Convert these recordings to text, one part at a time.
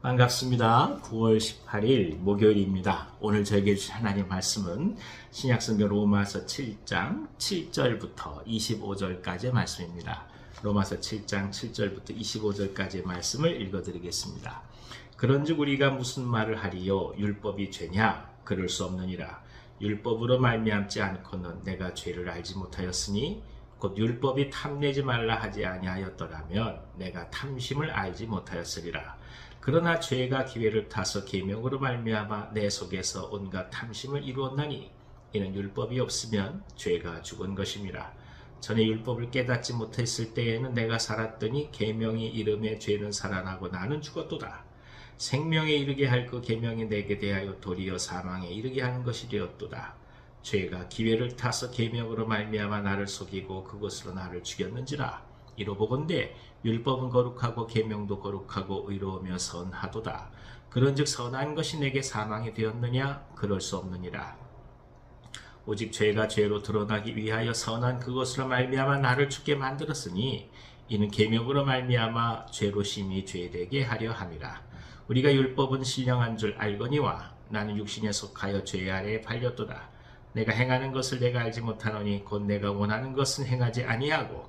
반갑습니다. 9월 18일 목요일입니다. 오늘 저에게 주신 하나님 말씀은 신약성경 로마서 7장 7절부터 25절까지의 말씀입니다. 로마서 7장 7절부터 25절까지의 말씀을 읽어드리겠습니다. 그런즉 우리가 무슨 말을 하리요? 율법이 죄냐? 그럴 수 없느니라. 율법으로 말미암지 않고는 내가 죄를 알지 못하였으니 곧 율법이 탐내지 말라 하지 아니하였더라면 내가 탐심을 알지 못하였으리라. 그러나 죄가 기회를 타서 계명으로 말미암아 내 속에서 온갖 탐심을 이루었나니 이는 율법이 없으면 죄가 죽은 것임이라. 전에 율법을 깨닫지 못했을 때에는 내가 살았더니 계명이 이름에 죄는 살아나고 나는 죽었도다. 생명에 이르게 할 그 계명이 내게 대하여 도리어 사망에 이르게 하는 것이 되었도다. 죄가 기회를 타서 계명으로 말미암아 나를 속이고 그것으로 나를 죽였는지라. 이로 보건대 율법은 거룩하고 계명도 거룩하고 의로우며 선하도다. 그런즉 선한 것이 내게 사망이 되었느냐? 그럴 수 없느니라. 오직 죄가 죄로 드러나기 위하여 선한 그것으로 말미암아 나를 죽게 만들었으니 이는 계명으로 말미암아 죄로 심히 죄되게 하려 함이라. 우리가 율법은 신령한 줄 알거니와 나는 육신에 속하여 죄 아래에 팔렸도다. 내가 행하는 것을 내가 알지 못하노니 곧 내가 원하는 것은 행하지 아니하고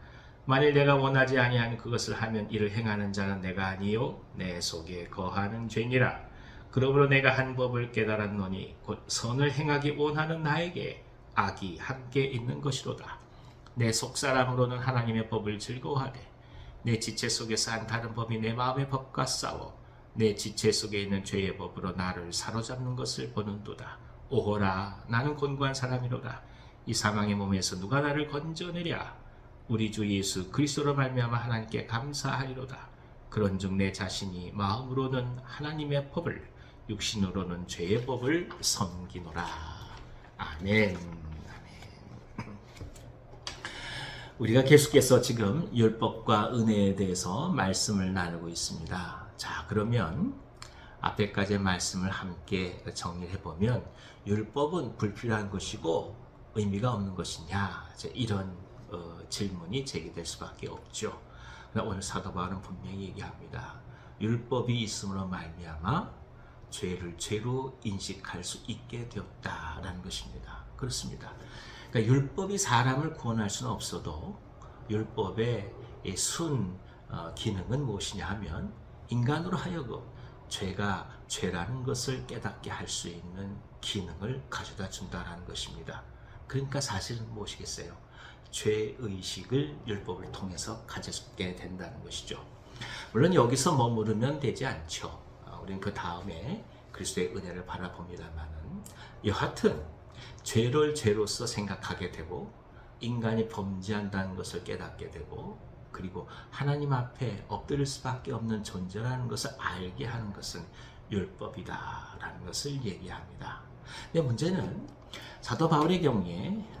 만일 내가 원하지 아니하는 그것을 하면 이를 행하는 자는 내가 아니요 내 속에 거하는 죄니라. 그러므로 내가 한 법을 깨달았노니 곧 선을 행하기 원하는 나에게 악이 함께 있는 것이로다. 내 속사람으로는 하나님의 법을 즐거워하되 내 지체 속에서 한 다른 법이 내 마음의 법과 싸워 내 지체 속에 있는 죄의 법으로 나를 사로잡는 것을 보는도다. 오호라 나는 곤고한 사람이로다. 이 사망의 몸에서 누가 나를 건져내랴. 우리 주 예수 그리스도로 말미암아 하나님께 감사하리로다. 그런즉 내 자신이 마음으로는 하나님의 법을 육신으로는 죄의 법을 섬기노라. 아멘. 아멘. 우리가 계속해서 지금 율법과 은혜에 대해서 말씀을 나누고 있습니다. 자, 그러면 앞에까지의 말씀을 함께 정리해 보면 율법은 불필요한 것이고 의미가 없는 것이냐 이런 어, 질문이 제기될 수밖에 없죠. 오늘 사도 바울은 분명히 얘기합니다. 율법이 있음으로 말미암아 죄를 죄로 인식할 수 있게 되었다라는 것입니다. 그렇습니다. 그러니까 율법이 사람을 구원할 수는 없어도 율법의 이순 어, 기능은 무엇이냐 하면 인간으로 하여금 죄가 죄라는 것을 깨닫게 할 수 있는 기능을 가져다 준다라는 것입니다. 그러니까 사실은 무엇이겠어요? 죄의식을 율법을 통해서 가졌게 된다는 것이죠. 물론 여기서 머무르면 되지 않죠. 아, 우리는 그 다음에 그리스도의 은혜를 바라봅니다만은 여하튼 죄를 죄로서 생각하게 되고 인간이 범죄한다는 것을 깨닫게 되고 그리고 하나님 앞에 엎드릴 수밖에 없는 존재라는 것을 알게 하는 것은 율법이다라는 것을 얘기합니다. 근데 문제는 사도 바울의 경우에 아,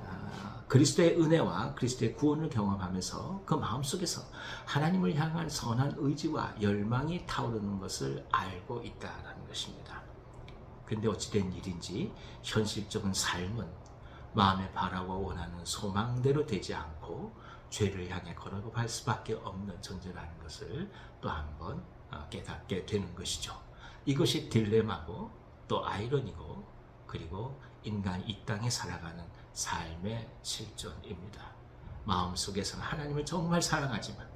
그리스도의 은혜와 그리스도의 구원을 경험하면서 그 마음속에서 하나님을 향한 선한 의지와 열망이 타오르는 것을 알고 있다라는 것입니다. 근데 어찌된 일인지 현실적인 삶은 마음에 바라고 원하는 소망대로 되지 않고 죄를 향해 걸어갈 수밖에 없는 존재라는 것을 또 한번 어, 깨닫게 되는 것이죠. 이것이 딜레마고 또 아이러니고 그리고 인간이 이 땅에 살아가는 삶의 실존입니다. 마음속에서는 하나님을 정말 사랑하지만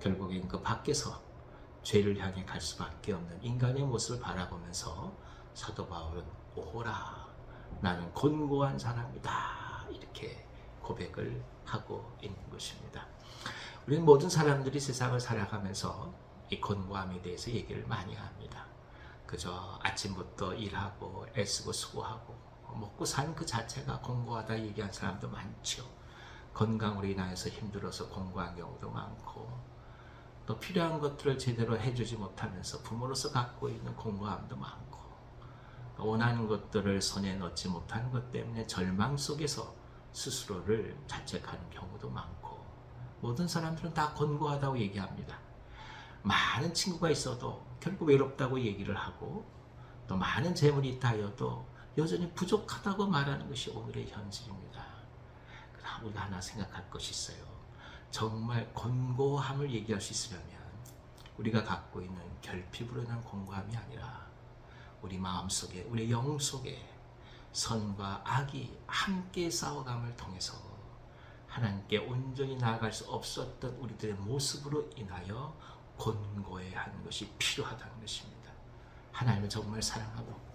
결국엔 그 밖에서 죄를 향해 갈 수밖에 없는 인간의 모습을 바라보면서 사도 바울은 오호라 나는 곤고한 사람이다 이렇게 고백을 하고 있는 것입니다. 우리는 모든 사람들이 세상을 살아가면서 이 곤고함에 대해서 얘기를 많이 합니다. 그저 아침부터 일하고 애쓰고 수고하고 먹고 사는 그 자체가 공고하다 얘기한 사람도 많죠. 건강으로 인하여서 힘들어서 공고한 경우도 많고 또 필요한 것들을 제대로 해주지 못하면서 부모로서 갖고 있는 공고함도 많고 원하는 것들을 손에 넣지 못하는 것 때문에 절망 속에서 스스로를 자책하는 경우도 많고 모든 사람들은 다 권고하다고 얘기합니다. 많은 친구가 있어도 결국 외롭다고 얘기를 하고 또 많은 재물이 있다 하여도 여전히 부족하다고 말하는 것이 오늘의 현실입니다. 그러나 우리가 하나 생각할 것이 있어요. 정말 권고함을 얘기할 수 있으려면 우리가 갖고 있는 결핍으로 인한 권고함이 아니라 우리 마음 속에 우리 영 속에 선과 악이 함께 싸워감을 통해서 하나님께 온전히 나아갈 수 없었던 우리들의 모습으로 인하여 권고해야 하는 것이 필요하다는 것입니다. 하나님을 정말 사랑하고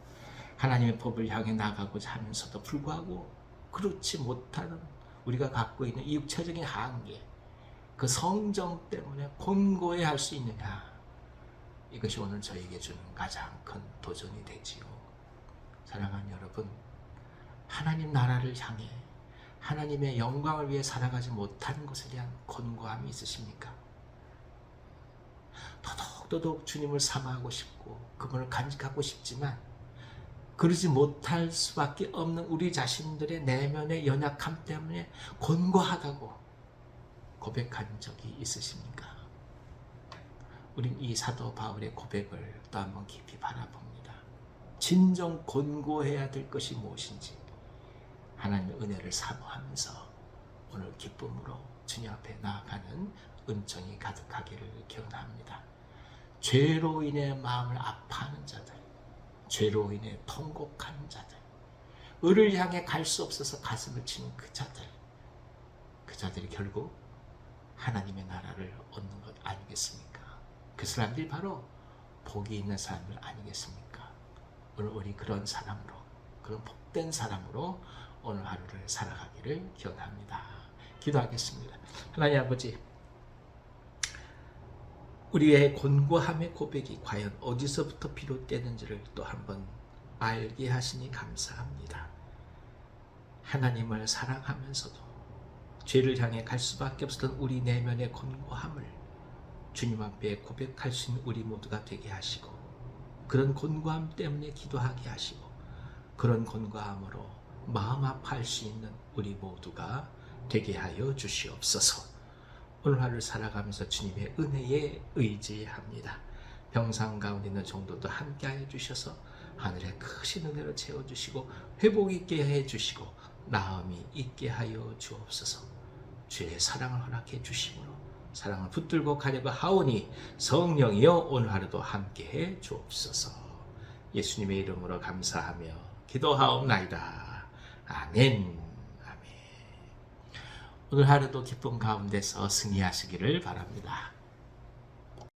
하나님의 법을 향해 나가고자 하면서도 불구하고 그렇지 못하는 우리가 갖고 있는 이 육체적인 한계 그 성정 때문에 권고해야 할수 있느냐 이것이 오늘 저에게 주는 가장 큰 도전이 되지요. 사랑하는 여러분, 하나님 나라를 향해 하나님의 영광을 위해 살아가지 못하는 것에 대한 권고함이 있으십니까? 더더욱 주님을 사모하고 싶고 그분을 간직하고 싶지만 그러지 못할 수밖에 없는 우리 자신들의 내면의 연약함 때문에 권고하다고 고백한 적이 있으십니까? 우린 이 사도 바울의 고백을 또 한번 깊이 바라봅니다. 진정 권고해야 될 것이 무엇인지 하나님의 은혜를 사모하면서 오늘 기쁨으로 주님 앞에 나아가는 은총이 가득하기를 기원합니다. 죄로 인해 마음을 아파하는 자들, 죄로 인해 통곡하는 자들, 을을 향해 갈 수 없어서 가슴을 치는 그 자들, 그 자들이 결국 하나님의 나라를 얻는 것 아니겠습니까? 그 사람들이 바로 복이 있는 사람들 아니겠습니까? 오늘 우리 그런 사람으로, 그런 복된 사람으로 오늘 하루를 살아가기를 기원합니다. 기도하겠습니다. 하나님 아버지, 우리의 권고함의 고백이 과연 어디서부터 비롯되는지를 또 한번 알게 하시니 감사합니다. 하나님을 사랑하면서도 죄를 향해 갈 수밖에 없었던 우리 내면의 권고함을 주님 앞에 고백할 수 있는 우리 모두가 되게 하시고 그런 권고함 때문에 기도하게 하시고 그런 권고함으로 마음 아파할 수 있는 우리 모두가 되게 하여 주시옵소서. 오늘 하루를 살아가면서 주님의 은혜에 의지합니다. 병상 가운데 있는 정도도 함께 하여 주셔서 하늘의 크신 은혜로 채워주시고 회복 있게 해 주시고 나음이 있게 하여 주옵소서. 주의 사랑을 허락해 주심으로 사랑을 붙들고 가려고 하오니 성령이여 오늘 하루도 함께 해 주옵소서. 예수님의 이름으로 감사하며 기도하옵나이다. 아멘. 오늘 하루도 기쁨 가운데서 승리하시기를 바랍니다.